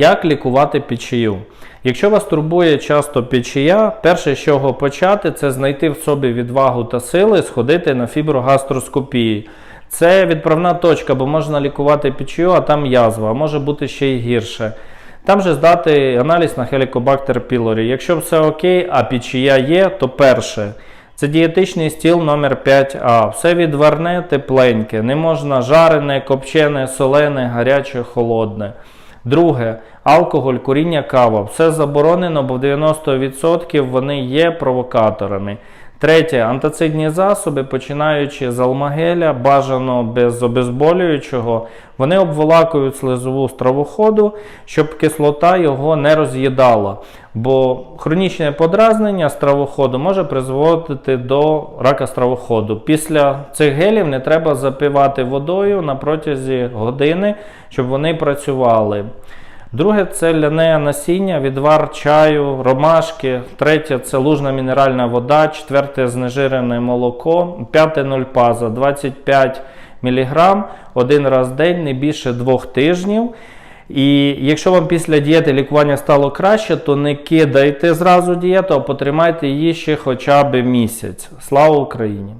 Як лікувати печію? Якщо вас турбує часто печія, перше, з чого почати, це знайти в собі відвагу та сили, сходити на фіброгастроскопії. Це відправна точка, бо можна лікувати печію, а там язва, а може бути ще й гірше. Там же здати аналіз на Helicobacter pylori. Якщо все окей, а печія є, то перше. Це дієтичний стіл номер 5А. Все відварне, тепленьке. Не можна жарене, копчене, солене, гаряче, холодне. Друге, алкоголь, куріння, кава. Все заборонено, бо в 90% вони є провокаторами. Третє, антацидні засоби, починаючи з алмагеля, бажано без обезболюючого, вони обволакують слизову стравоходу, щоб кислота його не роз'їдала. Бо хронічне подразнення стравоходу може призводити до рака стравоходу. Після цих гелів не треба запивати водою на протязі години, щоб вони працювали. Друге це ляне насіння, відвар чаю, ромашки. Третє це лужна мінеральна вода. Четверте знежирене молоко. П'яте нольпаза 25 мг один раз в день, не більше двох тижнів. І якщо вам після дієти лікування стало краще, то не кидайте зразу дієту, а потримайте її ще хоча б місяць. Слава Україні!